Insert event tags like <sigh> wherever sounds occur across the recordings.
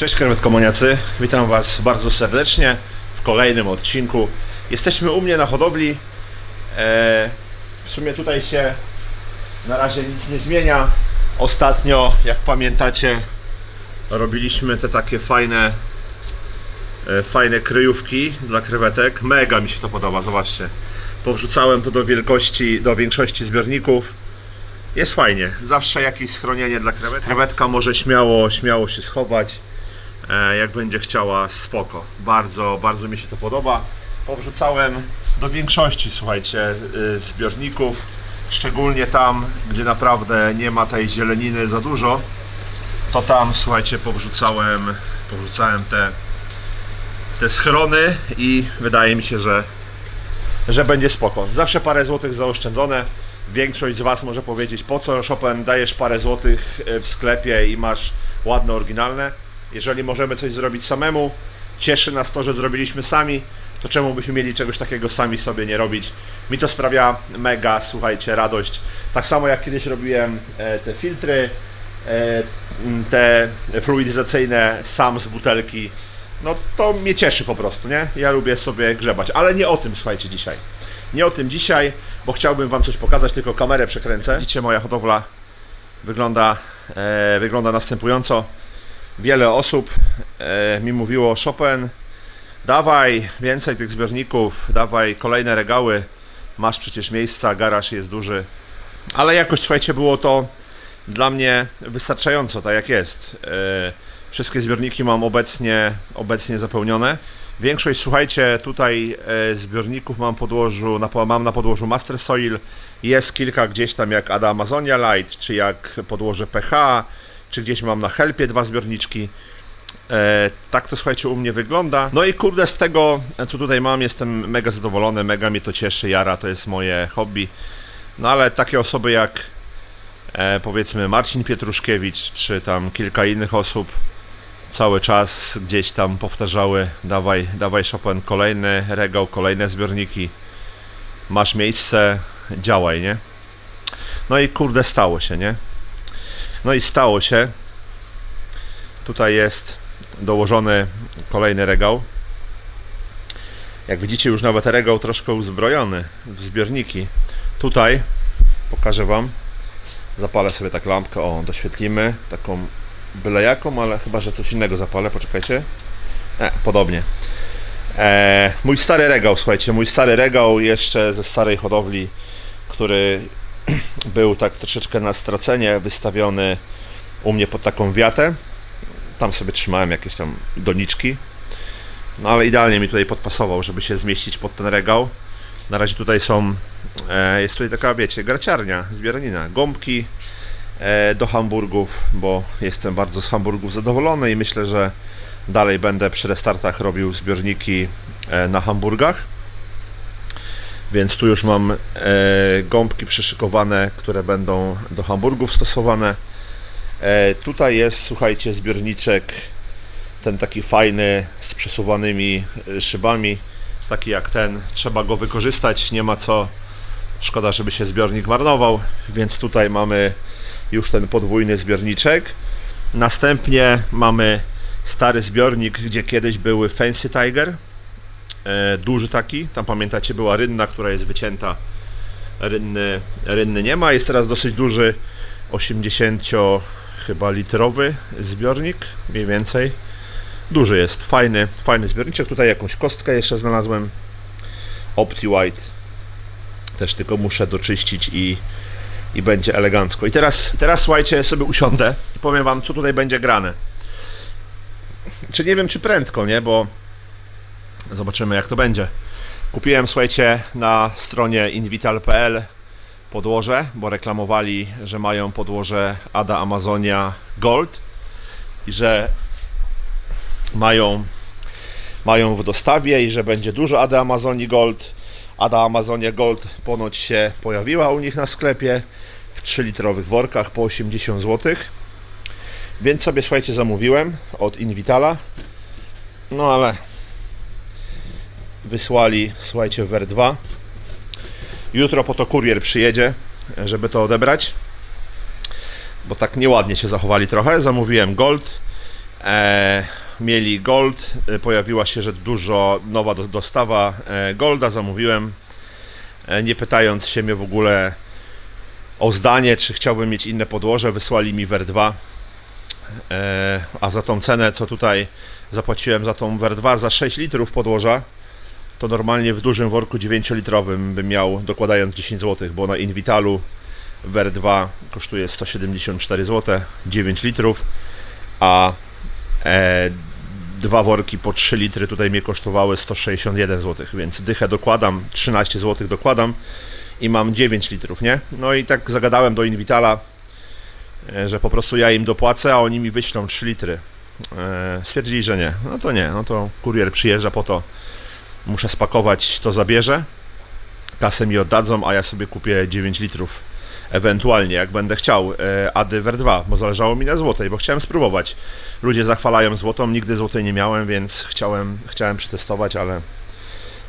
Cześć krewetkomoniacy, witam Was bardzo serdecznie w kolejnym odcinku. Jesteśmy u mnie na hodowli. E, w sumie tutaj się na razie nic nie zmienia. Ostatnio, jak pamiętacie, robiliśmy te takie fajne, e, fajne kryjówki dla krewetek. Mega mi się to podoba, zobaczcie. Powrzucałem to do wielkości, do większości zbiorników. Jest fajnie. Zawsze jakieś schronienie dla krewetek. Krewetka może śmiało, śmiało się schować. E, jak będzie chciała, spoko. Bardzo, bardzo mi się to podoba. Powrzucałem do większości, słuchajcie, y, zbiorników. Szczególnie tam, gdzie naprawdę nie ma tej zieleniny za dużo. To tam, słuchajcie, powrzucałem, powrzucałem te, te schrony i wydaje mi się, że że będzie spoko. Zawsze parę złotych zaoszczędzone. Większość z Was może powiedzieć, po co Chopin dajesz parę złotych e, w sklepie i masz ładne, oryginalne. Jeżeli możemy coś zrobić samemu, cieszy nas to, że zrobiliśmy sami, to czemu byśmy mieli czegoś takiego sami sobie nie robić? Mi to sprawia mega, słuchajcie, radość. Tak samo jak kiedyś robiłem e, te filtry, e, te fluidyzacyjne sam z butelki. No to mnie cieszy po prostu, nie? Ja lubię sobie grzebać, ale nie o tym słuchajcie dzisiaj. Nie o tym dzisiaj, bo chciałbym Wam coś pokazać, tylko kamerę przekręcę. Widzicie, moja hodowla wygląda, e, wygląda następująco. Wiele osób e, mi mówiło, Chopin, dawaj więcej tych zbiorników, dawaj kolejne regały, masz przecież miejsca, garaż jest duży. Ale jakoś, słuchajcie, było to dla mnie wystarczająco, tak jak jest. E, Wszystkie zbiorniki mam obecnie, obecnie zapełnione. Większość, słuchajcie, tutaj e, zbiorników mam, podłożu, na, mam na podłożu Master Soil. Jest kilka gdzieś tam jak Ada Amazonia Light, czy jak podłoże PH, czy gdzieś mam na Helpie dwa zbiorniczki. E, tak to słuchajcie u mnie wygląda. No i kurde z tego co tutaj mam jestem mega zadowolony, mega mnie to cieszy, jara to jest moje hobby. No ale takie osoby jak e, powiedzmy Marcin Pietruszkiewicz, czy tam kilka innych osób cały czas gdzieś tam powtarzały dawaj, dawaj Chopin kolejny regał, kolejne zbiorniki. Masz miejsce, działaj, nie? No i kurde stało się, nie? No i stało się. Tutaj jest dołożony kolejny regał. Jak widzicie, już nawet regał troszkę uzbrojony w zbiorniki. Tutaj pokażę Wam. Zapalę sobie tak lampkę. O, doświetlimy taką byle jaką, ale chyba, że coś innego zapalę. Poczekajcie. E, podobnie. E, mój stary regał, słuchajcie, mój stary regał jeszcze ze starej hodowli, który <clears throat> był tak troszeczkę na stracenie wystawiony u mnie pod taką wiatę. Tam sobie trzymałem jakieś tam doniczki. No ale idealnie mi tutaj podpasował, żeby się zmieścić pod ten regał. Na razie tutaj są, e, jest tutaj taka, wiecie, graciarnia, zbieranina, gąbki e, do hamburgów, bo jestem bardzo z hamburgów zadowolony i myślę, że dalej będę przy restartach robił zbiorniki e, na hamburgach. Więc tu już mam e, gąbki przyszykowane, które będą do hamburgów stosowane. E, tutaj jest, słuchajcie, zbiorniczek ten taki fajny z przesuwanymi e, szybami, taki jak ten. Trzeba go wykorzystać, nie ma co. Szkoda, żeby się zbiornik marnował, więc tutaj mamy już ten podwójny zbiorniczek. Następnie mamy stary zbiornik, gdzie kiedyś były Fancy Tiger. E, duży taki, tam pamiętacie była rynna, która jest wycięta. Rynny, rynny nie ma, jest teraz dosyć duży 80 chyba litrowy zbiornik, mniej więcej. Duży jest, fajny, fajny zbiorniczek. Tutaj jakąś kostkę jeszcze znalazłem. Opti White. Też tylko muszę doczyścić i, i będzie elegancko. I teraz, teraz słuchajcie, sobie usiądę i powiem wam, co tutaj będzie grane. Czy nie wiem, czy prędko, nie? Bo zobaczymy, jak to będzie. Kupiłem, słuchajcie, na stronie invital.pl podłoże, bo reklamowali, że mają podłoże Ada Amazonia Gold i że mają, mają w dostawie i że będzie dużo Ada Amazonii Gold. Ada Amazonia Gold ponoć się pojawiła u nich na sklepie w 3-litrowych workach po 80 zł. Więc sobie, słuchajcie, zamówiłem od Invitala. No ale wysłali, słuchajcie, w R2. Jutro po to kurier przyjedzie, żeby to odebrać. Bo tak nieładnie się zachowali trochę. Zamówiłem Gold e, mieli gold, e, pojawiła się, że dużo nowa do, dostawa e, golda, zamówiłem, e, nie pytając się mnie w ogóle o zdanie, czy chciałbym mieć inne podłoże, wysłali mi WER 2, e, a za tą cenę, co tutaj zapłaciłem za tą WER 2, za 6 litrów podłoża, to normalnie w dużym worku 9-litrowym bym miał, dokładając 10 zł, bo na Invitalu WER 2 kosztuje 174 zł, 9 litrów, a e, dwa worki po 3 litry tutaj mnie kosztowały 161 zł, więc dychę dokładam, 13 zł dokładam i mam 9 litrów, nie? No i tak zagadałem do Invitala, e, że po prostu ja im dopłacę, a oni mi wyślą 3 litry. E, stwierdzili, że nie. No to nie, no to kurier przyjeżdża po to, muszę spakować, to zabierze, kasę mi oddadzą, a ja sobie kupię 9 litrów. Ewentualnie, jak będę chciał, e, Ady Ver 2, bo zależało mi na złotej, bo chciałem spróbować. Ludzie zachwalają złotą, nigdy złotej nie miałem, więc chciałem, chciałem przetestować, ale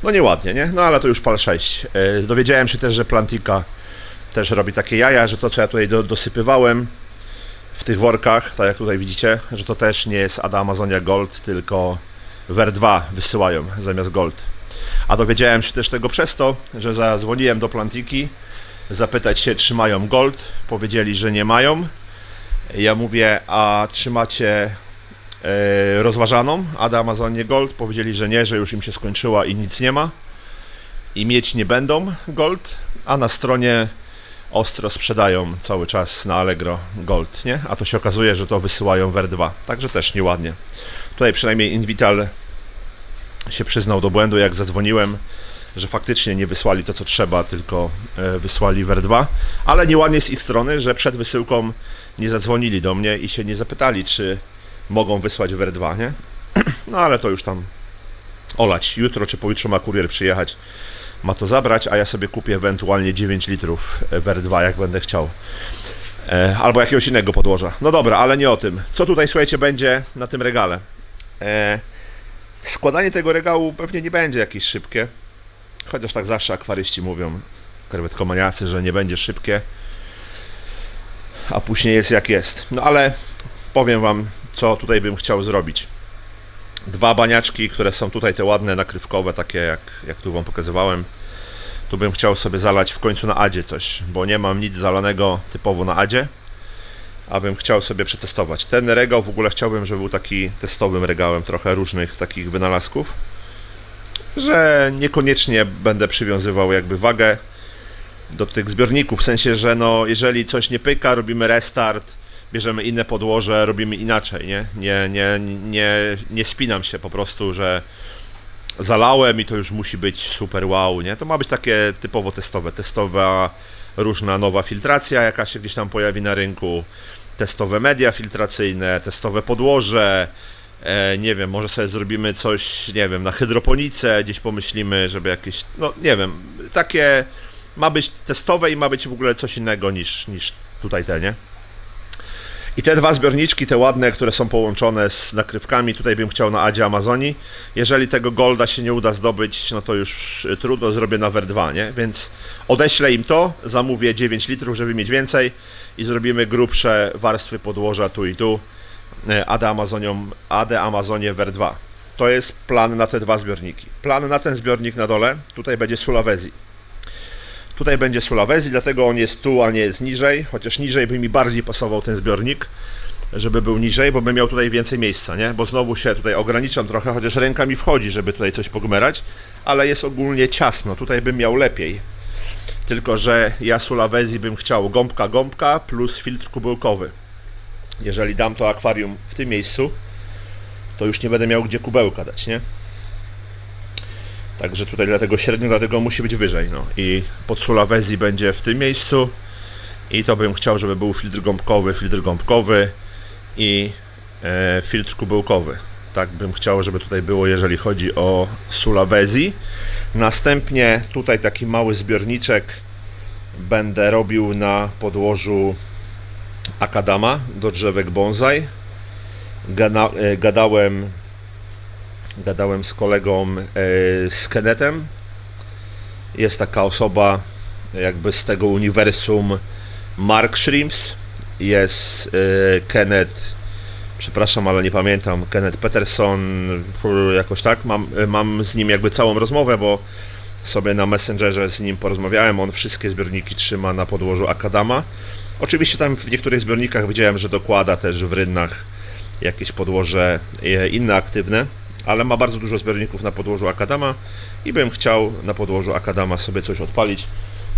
no nieładnie, nie? No ale to już PAL 6. E, Dowiedziałem się też, że Plantika też robi takie jaja, że to co ja tutaj do, dosypywałem w tych workach, tak jak tutaj widzicie, że to też nie jest Ada Amazonia Gold, tylko Ver 2 wysyłają zamiast Gold. A dowiedziałem się też tego przez to, że zadzwoniłem do Plantiki zapytać się, czy mają Gold. Powiedzieli, że nie mają. Ja mówię, a czy macie e, rozważaną Ada Amazonie Gold? Powiedzieli, że nie, że już im się skończyła i nic nie ma. I mieć nie będą Gold, a na stronie ostro sprzedają cały czas na Allegro Gold, nie? A to się okazuje, że to wysyłają Ver 2. Także też nieładnie. Tutaj przynajmniej Invital się przyznał do błędu, jak zadzwoniłem, że faktycznie nie wysłali to, co trzeba, tylko e, wysłali Ver 2. Ale nieładnie z ich strony, że przed wysyłką nie zadzwonili do mnie i się nie zapytali, czy mogą wysłać Ver 2, nie? <clears throat> No ale to już tam olać. Jutro czy pojutrze ma kurier przyjechać, ma to zabrać, a ja sobie kupię ewentualnie 9 litrów Ver 2, jak będę chciał. E, albo jakiegoś innego podłoża. No dobra, ale nie o tym. Co tutaj, słuchajcie, będzie na tym regale? E, składanie tego regału pewnie nie będzie jakieś szybkie. Chociaż tak zawsze akwaryści mówią, krewetkomaniacy, że nie będzie szybkie. A później jest jak jest. No ale powiem Wam, co tutaj bym chciał zrobić. Dwa baniaczki, które są tutaj te ładne, nakrywkowe, takie jak, jak tu Wam pokazywałem. Tu bym chciał sobie zalać w końcu na Adzie coś, bo nie mam nic zalanego typowo na Adzie. A bym chciał sobie przetestować. Ten regał w ogóle chciałbym, żeby był taki testowym regałem, trochę różnych takich wynalazków że niekoniecznie będę przywiązywał jakby wagę do tych zbiorników, w sensie, że no, jeżeli coś nie pyka, robimy restart, bierzemy inne podłoże, robimy inaczej, nie? Nie, nie, nie, nie spinam się po prostu, że zalałem i to już musi być super wow, nie? To ma być takie typowo testowe, testowa różna nowa filtracja, jaka się gdzieś tam pojawi na rynku, testowe media filtracyjne, testowe podłoże, E, nie wiem, może sobie zrobimy coś, nie wiem, na hydroponice, gdzieś pomyślimy, żeby jakieś, no nie wiem, takie ma być testowe i ma być w ogóle coś innego niż, niż tutaj te, nie? I te dwa zbiorniczki, te ładne, które są połączone z nakrywkami, tutaj bym chciał na Adzie Amazonii. Jeżeli tego Golda się nie uda zdobyć, no to już trudno, zrobię na Ver 2, nie? Więc odeślę im to, zamówię 9 litrów, żeby mieć więcej i zrobimy grubsze warstwy podłoża tu i tu. AD Amazonią, AD Amazonie Ver 2. To jest plan na te dwa zbiorniki. Plan na ten zbiornik na dole, tutaj będzie Sulawesi. Tutaj będzie Sulawesi, dlatego on jest tu, a nie jest niżej, chociaż niżej by mi bardziej pasował ten zbiornik, żeby był niżej, bo bym miał tutaj więcej miejsca, nie? Bo znowu się tutaj ograniczam trochę, chociaż ręka mi wchodzi, żeby tutaj coś pogmerać, ale jest ogólnie ciasno, tutaj bym miał lepiej. Tylko, że ja Sulawesi bym chciał gąbka gąbka plus filtr kubełkowy jeżeli dam to akwarium w tym miejscu, to już nie będę miał gdzie kubełka dać, nie? Także tutaj dlatego średnio, dlatego musi być wyżej, no. I pod Sulawesi będzie w tym miejscu i to bym chciał, żeby był filtr gąbkowy, filtr gąbkowy i e, filtr kubełkowy. Tak bym chciał, żeby tutaj było, jeżeli chodzi o Sulawesi. Następnie tutaj taki mały zbiorniczek będę robił na podłożu akadama do drzewek bonsai. E, gadałem, gadałem z kolegą e, z Kenetem. Jest taka osoba jakby z tego uniwersum Mark Shrimps. Jest e, Kenneth przepraszam, ale nie pamiętam, Kenneth Peterson, jakoś tak, mam, mam z nim jakby całą rozmowę, bo sobie na Messengerze z nim porozmawiałem, on wszystkie zbiorniki trzyma na podłożu Akadama. Oczywiście tam w niektórych zbiornikach widziałem, że dokłada też w rynnach jakieś podłoże e, inne aktywne, ale ma bardzo dużo zbiorników na podłożu Akadama i bym chciał na podłożu Akadama sobie coś odpalić.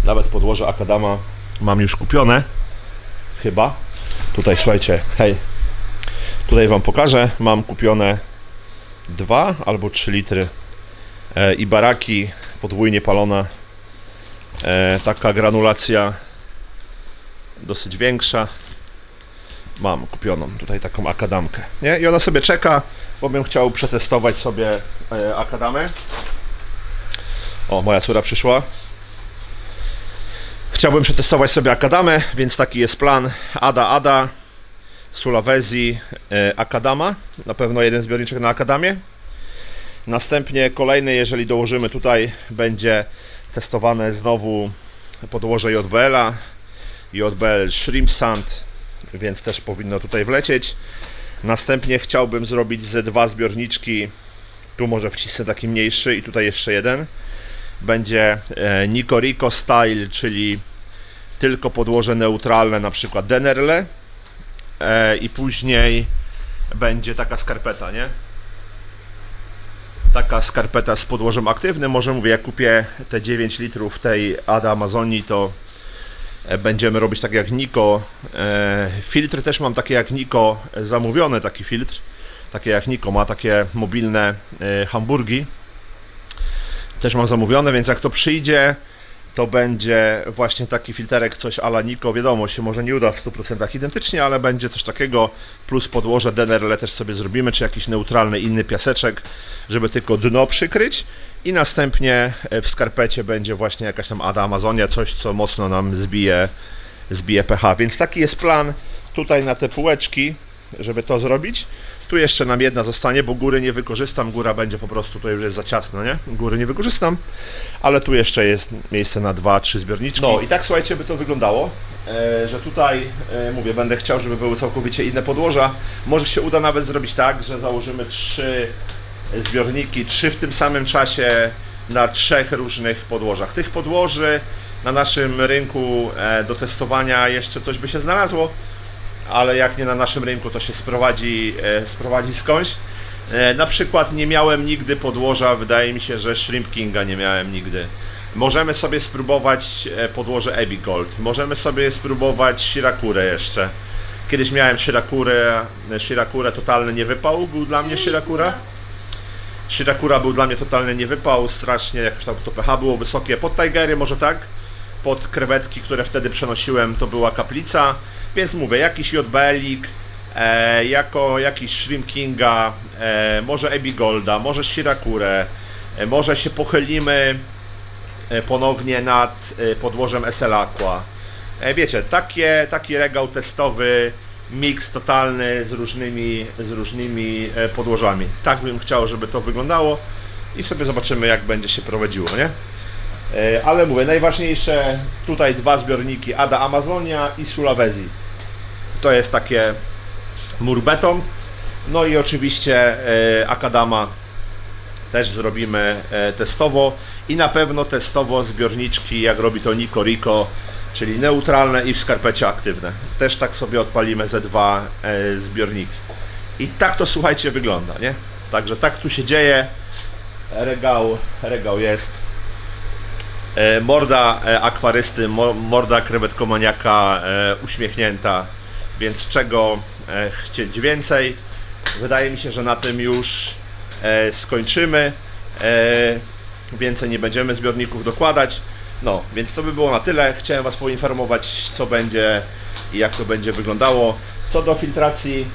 Nawet podłoże Akadama mam już kupione, chyba. Tutaj słuchajcie, hej, tutaj Wam pokażę. Mam kupione 2 albo 3 litry e, i baraki podwójnie palona. E, taka granulacja dosyć większa. Mam kupioną tutaj taką akadamkę. Nie? I ona sobie czeka, bo bym chciał przetestować sobie e, akadamę. O, moja córa przyszła. Chciałbym przetestować sobie akadamę, więc taki jest plan. Ada Ada, Sulawesi, e, Akadama. Na pewno jeden zbiorniczek na Akadamie. Następnie kolejny, jeżeli dołożymy tutaj, będzie testowane znowu podłoże JBL-a. JBL Shrimp Sand, więc też powinno tutaj wlecieć. Następnie chciałbym zrobić ze dwa zbiorniczki. Tu może wcisnę taki mniejszy i tutaj jeszcze jeden. Będzie e, Nico Rico Style, czyli tylko podłoże neutralne, na przykład Denerle. E, I później będzie taka skarpeta, nie? Taka skarpeta z podłożem aktywnym. Może mówię, jak kupię te 9 litrów tej Ada Amazonii, to e, będziemy robić tak jak Niko. E, filtry też mam takie jak Niko e, zamówione, taki filtr. Takie jak Niko ma takie mobilne e, hamburgi. Też mam zamówione, więc jak to przyjdzie, to będzie właśnie taki filterek, coś ala Niko. Wiadomo, się może nie uda w 100% identycznie, ale będzie coś takiego, plus podłoże Denerle też sobie zrobimy, czy jakiś neutralny inny piaseczek, żeby tylko dno przykryć. I następnie e, w skarpecie będzie właśnie jakaś tam Ada Amazonia, coś co mocno nam zbije, zbije pH. Więc taki jest plan tutaj na te półeczki, żeby to zrobić. Tu jeszcze nam jedna zostanie, bo góry nie wykorzystam. Góra będzie po prostu, to już jest za ciasno, nie? Góry nie wykorzystam, ale tu jeszcze jest miejsce na dwa, trzy zbiorniczki. No i tak słuchajcie, by to wyglądało, e, że tutaj, e, mówię, będę chciał, żeby były całkowicie inne podłoża. Może się uda nawet zrobić tak, że założymy trzy zbiorniki, trzy w tym samym czasie na trzech różnych podłożach. Tych podłoży na naszym rynku e, do testowania jeszcze coś by się znalazło, ale jak nie na naszym rynku, to się sprowadzi, e, sprowadzi skądś. E, na przykład nie miałem nigdy podłoża, wydaje mi się, że Shrimp Kinga nie miałem nigdy. Możemy sobie spróbować e, podłoże Abbey Gold, możemy sobie spróbować Shirakurę jeszcze. Kiedyś miałem Shirakurę, Shirakurę totalny niewypał, był dla mnie Shirakura. Shirakura był dla mnie totalny niewypał, strasznie jakoś tam to pH było wysokie. Pod Tigery może tak, pod krewetki, które wtedy przenosiłem, to była kaplica, więc mówię, jakiś JBL-ik, e, jako jakiś Shrimp Kinga, e, może Abbey Golda, może Shirakurę, e, może się pochylimy e, ponownie nad e, podłożem SL Aqua. E, Wiecie, takie, taki regał testowy, miks totalny z różnymi, z różnymi e, podłożami. Tak bym chciał, żeby to wyglądało i sobie zobaczymy, jak będzie się prowadziło, nie? E, Ale mówię, najważniejsze tutaj dwa zbiorniki Ada Amazonia i Sulawesi. To jest takie mur beton. No i oczywiście e, Akadama też zrobimy e, testowo i na pewno testowo zbiorniczki, jak robi to Nico Rico, czyli neutralne i w skarpecie aktywne. Też tak sobie odpalimy ze dwa zbiorniki. I tak to słuchajcie wygląda, nie? Także tak tu się dzieje. Regał, regał jest. E, morda e, akwarysty, mo, morda krewetkomaniaka e, uśmiechnięta, więc czego chcieć więcej? Wydaje mi się, że na tym już skończymy. Więcej nie będziemy zbiorników dokładać. No, więc to by było na tyle. Chciałem Was poinformować, co będzie i jak to będzie wyglądało. Co do filtracji,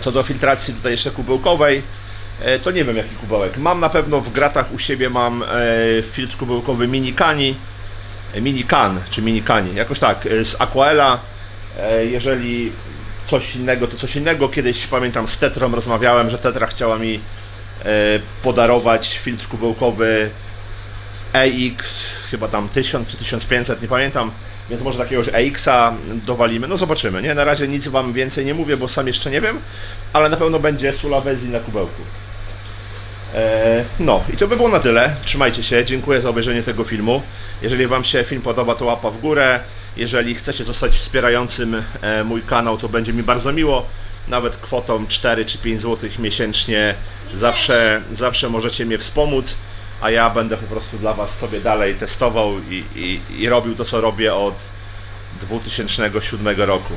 co do filtracji tutaj jeszcze kubełkowej, to nie wiem jaki kubełek. Mam na pewno w gratach u siebie mam e, filtr kubełkowy Mini Cani, e, Mini Can czy Mini Cani, jakoś tak, e, z Aquaela. E, Jeżeli coś innego, to coś innego. Kiedyś pamiętam z Tetrą rozmawiałem, że Tetra chciała mi e, podarować filtr kubełkowy EX, chyba tam 1000 czy 1500, nie pamiętam. więc może takiegoś AX-a dowalimy. No zobaczymy, nie? Na razie nic Wam więcej nie mówię, bo sam jeszcze nie wiem, ale na pewno będzie Sulawesi na kubełku. E, No i to by było na tyle. Trzymajcie się, dziękuję za obejrzenie tego filmu. Jeżeli Wam się film podoba, to łapa w górę. Jeżeli chcecie zostać wspierającym e, mój kanał, to będzie mi bardzo miło. Nawet kwotą 4 czy 5 zł miesięcznie zawsze, zawsze możecie mnie wspomóc, a ja będę po prostu dla Was sobie dalej testował i, i, i robił to, co robię od 2007 roku.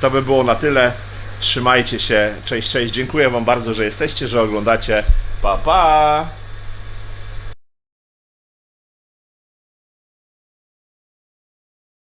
To by było na tyle. Trzymajcie się. Cześć, cześć. Dziękuję Wam bardzo, że jesteście, że oglądacie. Pa!